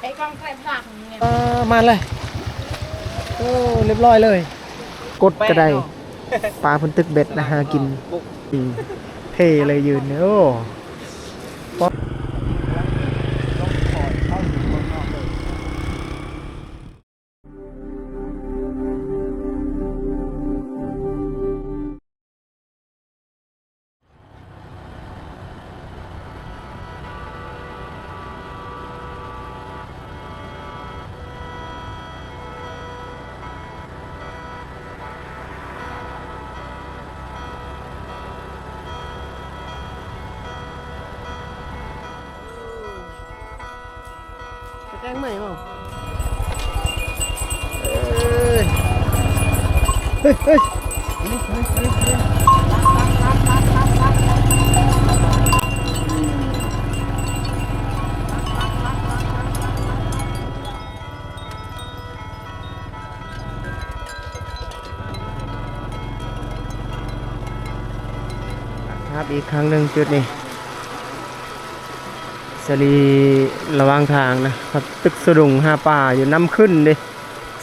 ไอ้กล้องใส่ผักไงอ่ามาเลยโอ้เรียบร้อยเลย กดกระไดปลาเพิ่นตึกเบ็ดนะฮะกินอืมเท่เลยยืนเนี่ยโอ้ แกงใหม่เปล่าเฮ้ยเฮ้ยครับอีกครั้งหนึ่งจุดนี้ สลีระว่างทางนะครับตึกสะดุงห้าป่าอยู่น้ำขึ้นดิ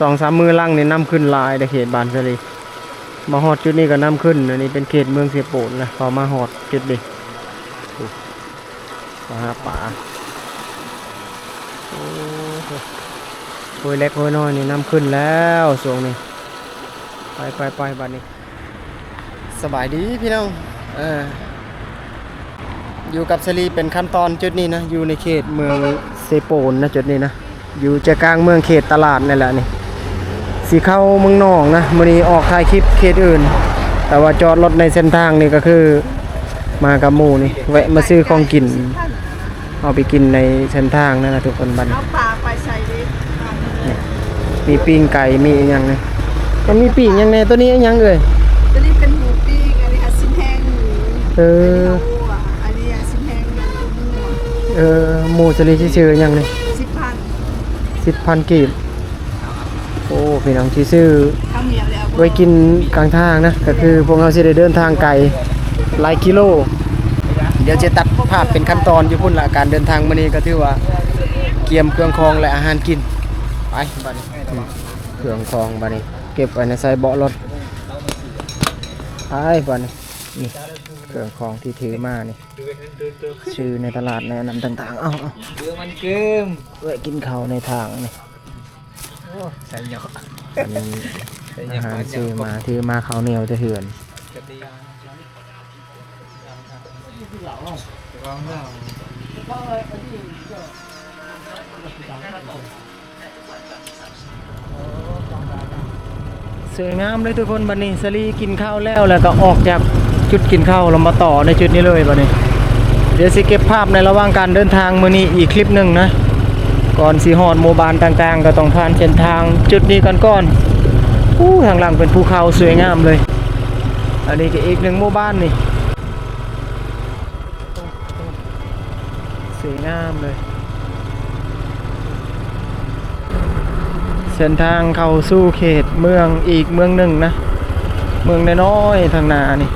สองสามมือล่างนี่น้ำขึ้นลายในเขตบานสลีมาหอดจุดนี้ก็น้ำขึ้นอันนี้เป็นเขตเมืองเสียโปนนะพอมาหอดจุดนี้โอ้มาหาป่าโอ้โหโอยเล็กโอยน้อยนี่น้ำขึ้นแล้วส่วงนี้ไปไปไปบ้านนี้ สบายดีพี่น้องเออ อยู่กับสลีเป็นขั้นตอนจุดนี้นะ อยู่ในเขตเมืองเซโปนนะจุดนี้นะ อยู่ใจกลางเมืองเขตตลาดนี่แหละนี่สีเข้าเมืองนอกนะมื้อนี้ออกถ่ายคลิปเขตอื่น แต่ว่าจอดรถในเส้นทางนี่ก็คือมากับหมู่นี่แวะมาซื้อของกิน เอาไปกินในเส้นทางนั่นนะทุกคนบัดนเอาปลาไปใส่ดิมีปิ้งไก่มีอหยังนะมันมีปิ้งอยังไงตัวนี้อหยังเอ่ยตัวนี้เป็นหมูปิ้งอันนี้ค่ะชิ้นแห้งหมูเออ เออหมูสลีชื่อๆอหยังนี่สิบพันสิบพันกีบโอ้พี่น้องที่ซื้อข้าวเหนียวแล้วไว้กินกลางทางนะก็คือพวกเราสิได้เดินทางไกลหลายกิโล เดี๋ยวจะตัดภาพเป็นขั้นตอนอยู่พุ่นละการเดินทางมื้อนี้ก็ถือว่าเกียมเครื่องคองและอาหารกินไปบัดนี้เครื่องคองบัดนี้เก็บไว้ในใส่เบาะรถไปบัดนี้ นี่เครื่องคองที่ถือมานี่ชื่อในตลาดแนะนำต่างๆ เอ้าเอาเรือมันเกิมไว้กินข้าวในทางนี่ใส่หยอกอันนี้อาหารซื้อมาถือมาข้าวเหนียวจะเหือนกระตีวางเหล้าสวยงามเลยทุกคนบัดนี้สลีกินข้าวแล้วแล้วก็ออกจาก จุดกินข้าวเรามาต่อในจุดนี้เลยบัดนี้เดี๋ยวสิเก็บภาพในระหว่างการเดินทางมือนี้อีกคลิปหนึ่งนะ ก่อนสิฮอดหมู่บ้านต่างๆ ก็ต้องผ่านเส้นทางจุดนี้กันก่อนอู้ทางหลังเป็นภูเขาสวยงามเลย อันนี้ก็อีกหนึ่งหมู่บ้านนี่สวยงามเลย เส้นทางเข้าสู่เขตเมืองอีกเมืองหนึ่งนะ เมืองน้อยๆทางนานี่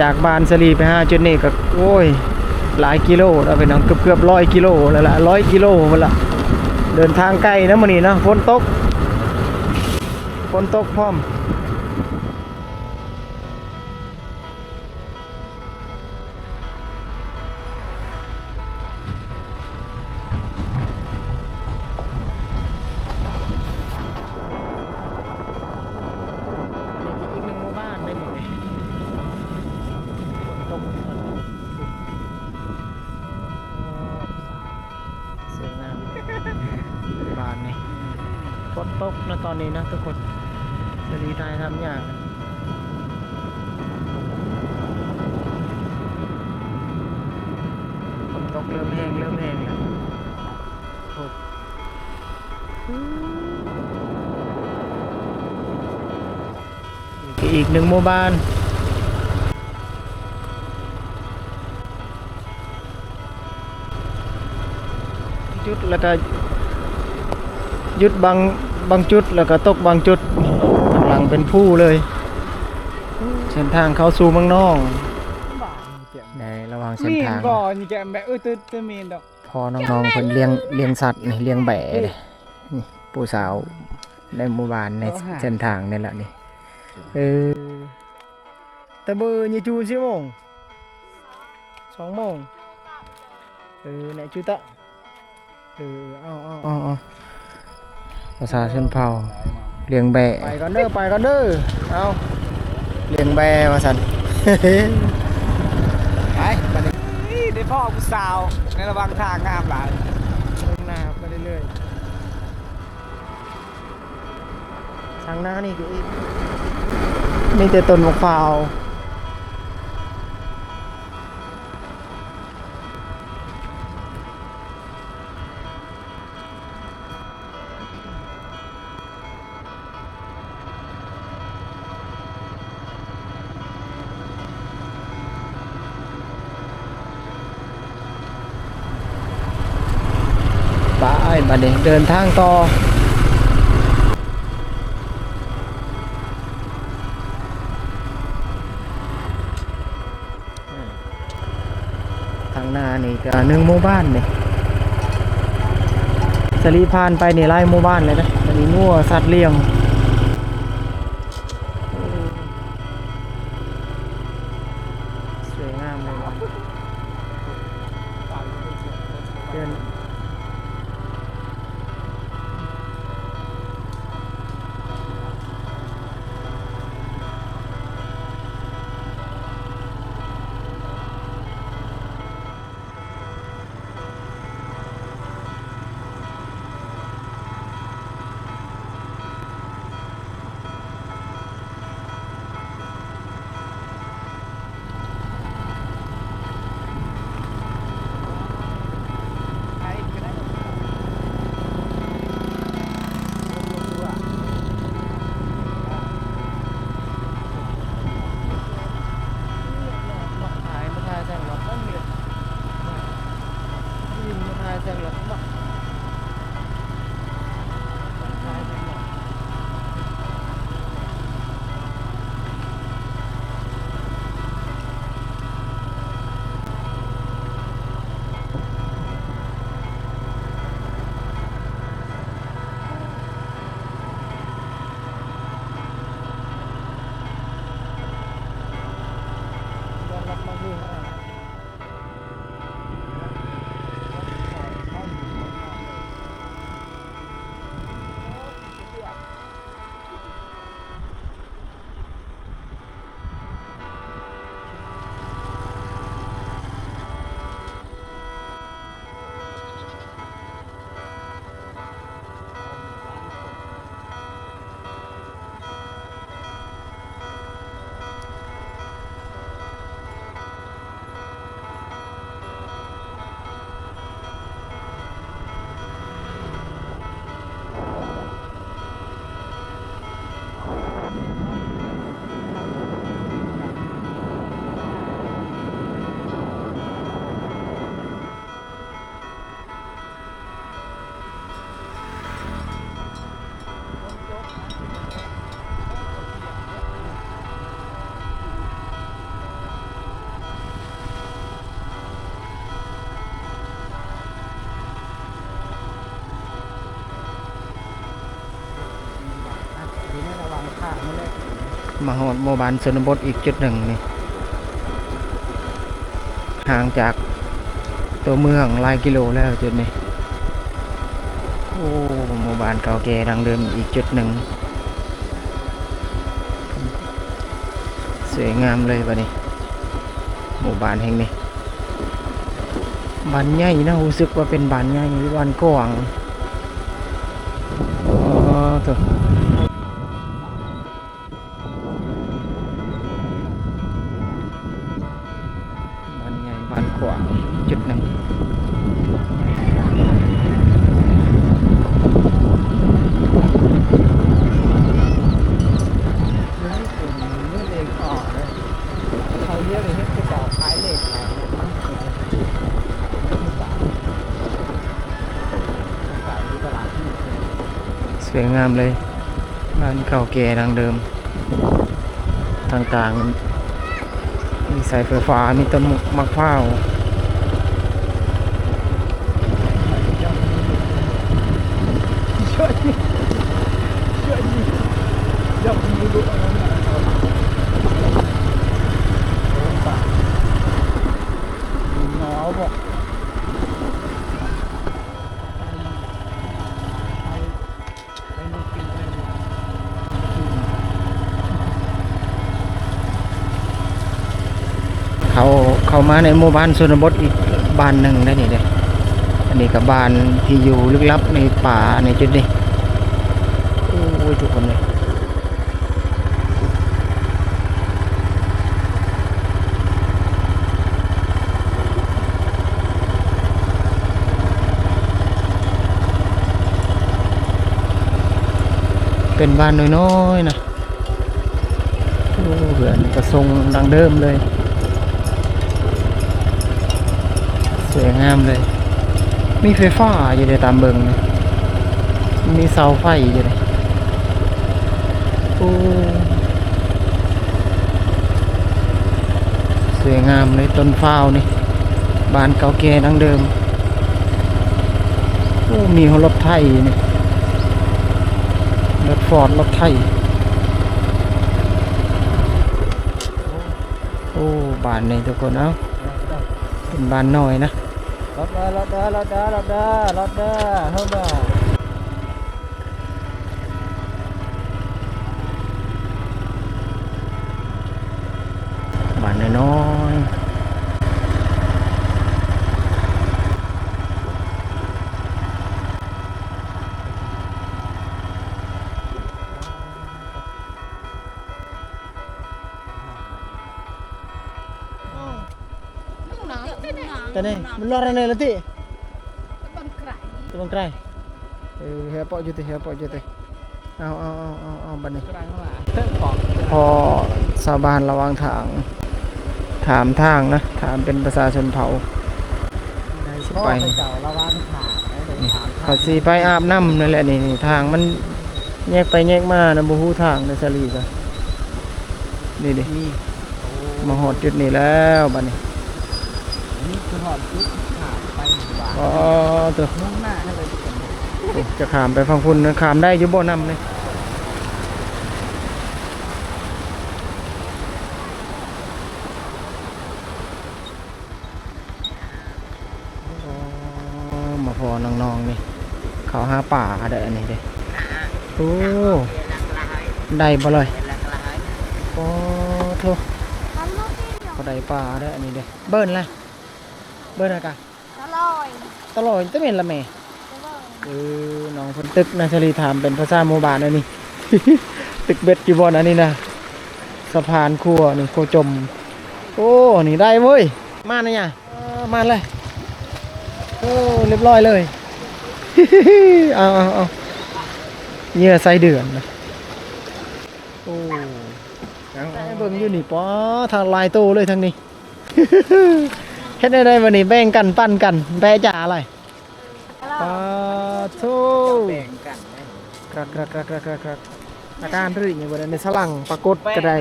จากบานสลีไปห้าจุดนี่ก็โอ้ยหลายกิโลแล้วไปน้องเกือบเกือบร้อยกิโลแล้วล่ะร้อยกิโลมาละเดินทางไกลนะมันนี่นะฝนตกฝนตกพร้อม งเริ่มแห้งแล้วโอ้อีกหนึ่งหมู่บ้านจุดแล้วก็ยุดบางบางจุดแล้วก็ตกบางจุดหลังเป็นผู้เลย เส้นทางเขาสู่เมืองนอก ในระหว่างเส้นมีนทางก่อนแกมแบบเออตื้อตื้อมีนดอกพอน้องๆเพิ่นเลี้ยงเลี้ยงสัตว์นี่เลี้ยงแบะนี่นี่ผู้สาวในหมู่บ้านในเส้นทางนี่แหละนี่เออตะเบอร์นี่จูสิโมงสองโมงเออไหนจูตะเออเอาเอาเอาเอาภาษาชนเผ่าเลี้ยงแบะไปก่อนเด้อไปก่อนเด้อเอาเลี้ยงแบะว่าซั่น ไปไปเลยนี่ได้พ่อผู้สาวในระหว่างทางงามหลายลงหน้าไปเรื่อยๆทางหน้านี่ก็อีกมีแต่ต้นมะพร้าวไป บัดนี้เดินทางต่อทางหน้านี่ก็หนึ่งหมู่บ้านนี่สลีพานไปนี่ไล่หมู่บ้านเลยนะอันนี้งัวสัตว์เลี้ยง มาหอดโมบานชนบทอีกจุดหนึ่งนี่ห่างจากตัวเมืองหลายกิโลแล้วจุดนี้โอ้โมบานเก่าแก่ดังเดิมอีกจุดหนึ่งสวยงามเลยวันนี้หมู่บ้านแห่งนี้บ้านใหญ่นะรู้สึกว่าเป็นบ้านใหญ่บ้านกว้างอ๋อตัว เลย บ้านเก่าแก่ดังเดิม ต่างๆ มีสายไฟฟ้า มีต้นมะพร้าว มาในหมู่บ้านชนบทอีกบ้านหนึ่งได้นี่เด้อันนี้กับบ้านที่อยู่ลึกลับในป่าในจุดนี้โอ้ยทุกคนเลยเป็นบ้านน้อยๆนะโอ้เหือนกระทรงดังเดิมเลย สวยงามเลย มีไฟฟ้าอยู่ในตามเบิงนะมีเสาไฟอยู่เลยโอ้สวยงามเลยต้นฟ้าวนี่บ้านเก่าแก่ดังเดิมโอ้มีรถไทยนี่รถฟอร์ดรถไทยโอ้บ้านนี่ทุกคนเอ้า เป็นบ้านน้อยนะรถเด้อรถเด้อรถเด้อรถเด้อรถเด้อเฮ้ยเด้อบ้านน้อย ๆแต่นี่มันรอดอะไรล่ะที่ตะบังไกรเออเฮียปออยู่ที่เฮียปออยู่ที่เอาเอาเอาเอาเอาบัดนี้กลางข้างหลังเต้นปอกพอชาวบ้านระวังทาง ถามทางนะ ถามเป็นประชาชนเผ่าสิไปเจ้าระวังขาเดินทางเขาสีไปอาบน้ำนั่นแหละนี่นี่ทางมันแยกไปแยกมานะบูฮูทางในสลีกันนี่ดิมีมาหอดจุดนี้แล้วบัดนี้นี่คือ หอดชุดขาไปหวานอ๋อตัวมุ่งหน้าให้เลยทุกคนโอ้จะขามไปฟังพุ่นนะขามได้อยุบ่น้ำเลยอ๋อมาพอน้องๆนี่ เขาหาป่าเด้ออันนี้เด้อโอ้ได้บ่เลยโอ้โทเขาได้ป่าเด้ออันนี้เด้อเบิ้ลละ เบิ้ลอะไรกะอร่อยตลอดจะเป็นละแม่เออน้องคนตึกนะชลีถามเป็นภาษาโมบานอันนี้ ตึกเบ็ดจีบอนอันนี้นะสะพานครัวนี่โคจม โอ้นี่ได้เว้ยมานะเนี่ยเออมาเลยโอ้เรียบร้อยเลยเอาเอาเอาเหยื่อไส้เดือนนะโอ้เอาเอาเบิ่งอยู่นี่ป้อทางลายโตเลยทางนี้ เฮ็ดได้ได้วันนี้แบ่งกันปั้นกันแบะจ่าอะไรปาโทแบ่งกันกรักกรักกรักกรักกรักกรักอาการรื่อย่างวันในสลังปรากฏก็ได้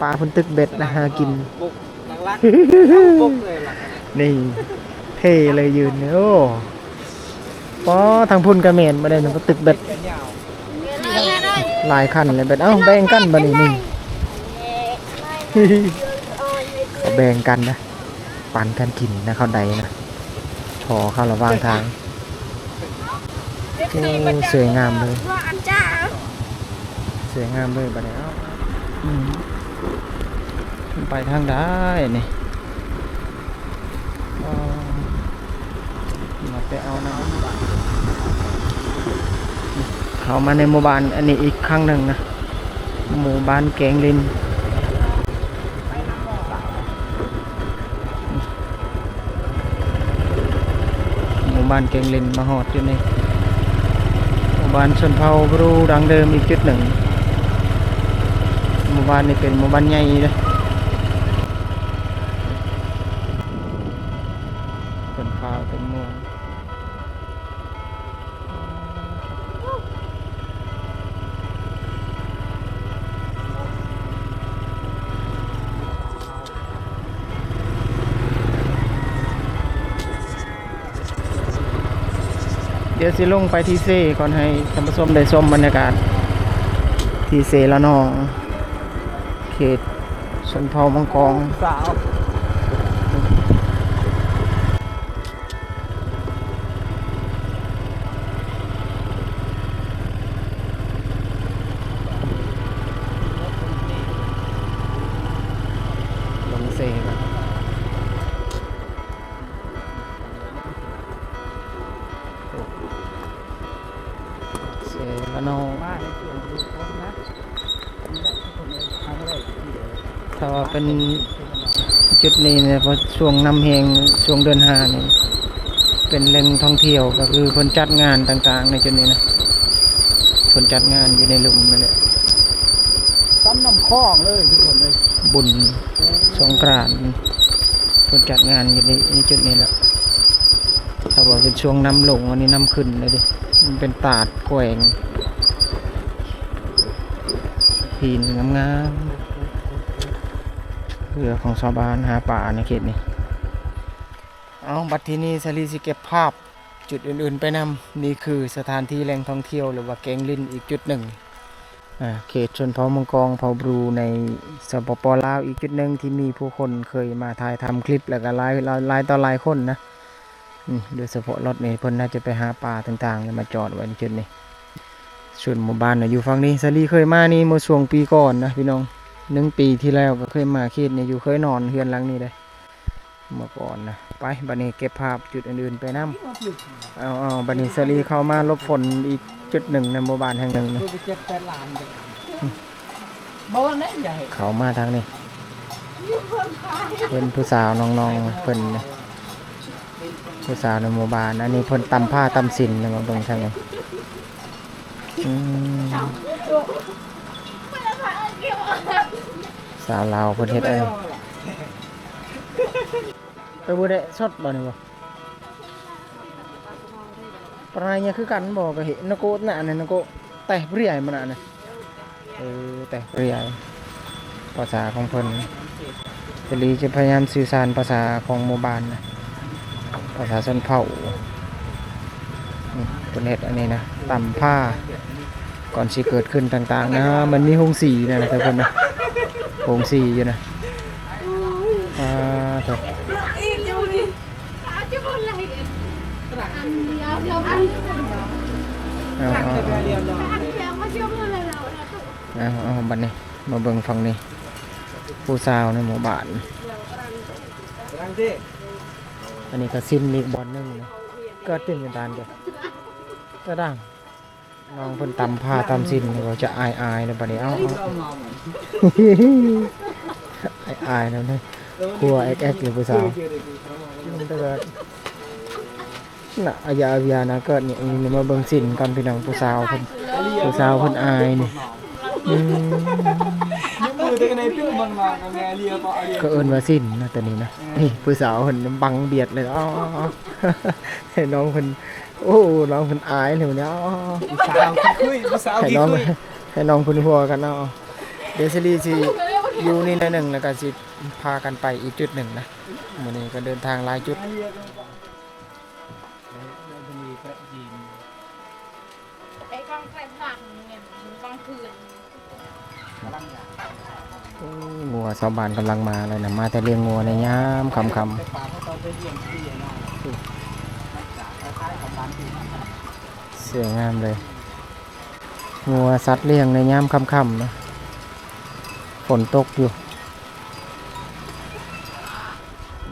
ปลาเพุ่นตึกเบ็ดนะหากินบุกหลักๆบุกเลยหลักนี่เท่เลยยืนเนี่ยโอ้ป้อทางพุ่นกระเมนมาได้นะก็ตึกเบ็ดกันยาวหลายคันเลยเบ็ดเอ้าแบ่งกันบัดนี้นี่ก็แบ่งกันนะ ปันกันกินนะเข้าใดนะชอเข้าระหว่างทางโอ้สวยงามเลยว่าอันจ้าสวยงามเลยบัดนี้เอ้าอืมขึ้นไปทางได้นี่อ๋อมาไปเอาน้ำเขามาในหมู่บ้านอันนี้อีกครั้งหนึ่งนะหมู่บ้านแกงลิน บ้านแกงลินมาหอดอยู่ในหมู่บ้านชนเผ่าบรูดังเดิมอีกจุดหนึ่งหมู่บ้านนี้เป็นหมู่บ้านใหญ่เลย ดี๋ยวสิลงไปที่เซ่ก่อนให้ท่านผู้ชมได้ชมบรรยากาศ ที่เซละนอง เขตชนเผ่ามังกรสาว เป็นจุดนี้เนี่ยเพราะช่วงนำแหงช่วงเดือนห้านี่เป็นแหล่งท่องเที่ยวก็คือคนจัดงานต่างๆ ในจุดนี้นะคนจัดงานอยู่ในหลุมนั่นแหละซ้ำน้ำคลองเลยทุกคนเลยบุญสงกรานต์คนจัดงานอยู่ในในจุดนี้แหละถ้าว่าเป็นช่วงน้ำลงอันนี้น้ำขึ้นเลยดิมันเป็นตาดแกว่งพีนงามๆ เรือของชาวบ้านหาป่าในเขตนี้ เอาบัดทีนี้สลีสิเก็บภาพจุดอื่นๆไปนำนี่คือสถานที่แหล่งท่องเที่ยวหรือว่าแกงลินอีกจุดหนึ่งอ่าเขตชนเผ่ามังกรเผ่าบรูในสปปลาวอีกจุดหนึ่งที่มีผู้คนเคยมาถ่ายทำคลิปแล้วก็หลายหลายหลายต่อลายคนนะโดยเฉพาะรถนี้เพิ่นน่าจะไปหาปลาต่างๆมาจอดไว้ในจุดนี้ส่วนหมู่บ้านนะอยู่ฝั่งนี้สลีเคยมานี่เมื่อช่วงปีก่อนนะพี่น้อง หนึ่งปีที่แล้วก็เคยมาเขตนี้อยู่เคยนอนเฮือนหลังนี้เลยเมื่อก่อนนะไปบันนี้เก็บภาพจุดอื่นๆไปน้ำเอาเอาบันนี้สลีเข้ามาลบฝนอีกจุดหนึ่งในหมู่บ้านแห่งหนึ่งนะดูไปเจ็บแต่หลานเลยบ่ว่าแน่ใหญ่เขามาทางนี้เป็นผู้สาวน้องๆเพิ่นนะผู้สาวในหมู่บ้านอันนี้เพิ่นตำผ้าตำสินนะมองตรงทางนี้อืมสาวลาวเพิ่นเฮ็ดอะไรไปบ่ได้สดบ่นี่บ่ปลายเนี่ยคือกันบ่ก็เห็นนกโกน่ะนั่นนกโกแต่เปรียมันน่ะนะเออแต่เปรียภาษาของเพิ่นเจลีจะพยายามสื่อสารภาษาของหมู่บ้านนะภาษาชนเผ่านี่เพิ่นเฮ็ดอันนี้นะตำผ้าก่อนสิเกิดขึ้นต่างๆนะมันมีหงสีนะนะทุกคนนะ หงสีอยู่นะอ่าเถอะเอาเอาเอาเอาเอาบัดนี้ มาเบิ่งฝั่งนี้ ผู้สาวในหมู่บ้าน อันนี้ก็สิ้นอีกบอลหนึงนะก็ตื่นกันดานกันก็ดัง น้องเพิ่นตำผ้าตำสินนี่ก็จะอายอายนะบัดนี้เอ้าเอาเมาออายอายนะเนี่ยกลัวแอ๊กแอ๊กเลยผู้สาวแต่ก็น่ะอายาอายานะก็เนี่ยมาเบิ่งสินก่อนพี่น้องผู้สาวเพิ่นผู้สาวเพิ่นอายนี่อืม ในปิ้งมันมากับแม่เลียก็เอาเลียก็เอินว่าสิ้นนะตัวนี้นะนี่ผู้สาวเพิ่นบังเบียดเลยเอ๋อาให้น้องเพิ่นโอ้น้องเพิ่นอายเลยวันนี้เอ๋อาสาวคุยสาวให้กี่น้องคุยให้น้องเพิ่นหัวกันเนาะเดี๋ยวสิรีสิอยู่นี่หนอยหนึ่งแล้วก็สิพากันไปอีกจุดหนึ่งนะมื้อนี้ก็เดินทางหลายจุด งัวชาวบ้านกำลังมาเลยนะมาแต่เลี้ยงงัวในยามค่ำๆสวยงามเลยงัวสัตว์เลี้ยงในยามค่ำนะฝนตกอยู่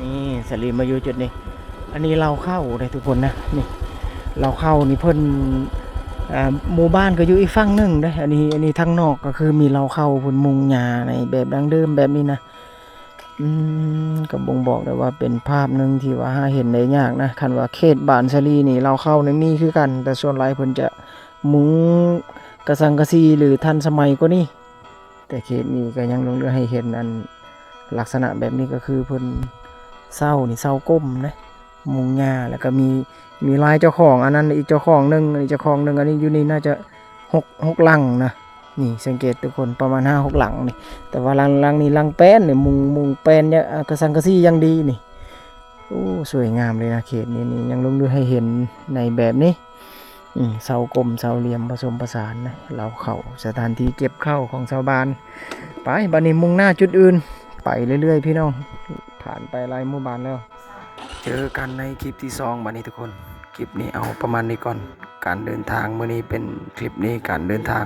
นี่สลีมาอยู่จุดนี้ อันนี้เราเข้าเลยทุกคนนะนี่เราเข้านี่เพิ่น หมู่บ้านก็อยู่อีกฝั่งหนึ่งเด้ออันนี้อันนี้ทางนอกก็คือมีเราเข้าพิ่นมุงหญ้าในแบบดังเดิมแบบนี้นะอืมก็บ่งบอกได้ว่าเป็นภาพหนึ่งที่ว่าหาเห็นได้ยากนะคันว่าเขตบ้านสลีนี่เราเข้าในี่มีคือกัน แต่ส่วนหลายเพิ่นจะมุงกระสังกะสีหรือทันสมัยกว่านี้แต่เขตนี้ก็ยังลงเรือให้เห็นอันลักษณะแบบนี้ก็คือเพิ่นเศร้านี่เศร้าก้มนะ มุงหญ้าแล้วก็มีมีลายเจ้าของ อันนั้นอีกเจ้าของหนึ่งอีกเจ้าของหนึ่งอันนี้อยู่นี่น่าจะหกหกลังนะนี่สังเกตทุกคนประมาณห้าหกหลังนี่แต่ว่าลังลังนี้ลังแป้นเนี่ยมุงมุงแป้นเนี่ยกระสังกระซี่ยังดีนี่โอ้สวยงามเลยนะเขตนี้นี่ยังลงดูให้เห็นในแบบนี้อเสากลมเสาเหลี่ยมผสมผสานนะเราเข้าสถานที่เก็บเข้าของชาวบ้าน ไปบันนี้มุ่งหน้าจุดอื่น ไปเรื่อยๆ พี่น้อง ผ่านไปลายหมู่บ้านแล้ว เจอกันในคลิปที่สองบันนี้ทุกคน คลิปนี้เอาประมาณนี้ก่อน การเดินทางเมื่อนี้เป็นคลิปนี้การเดินทาง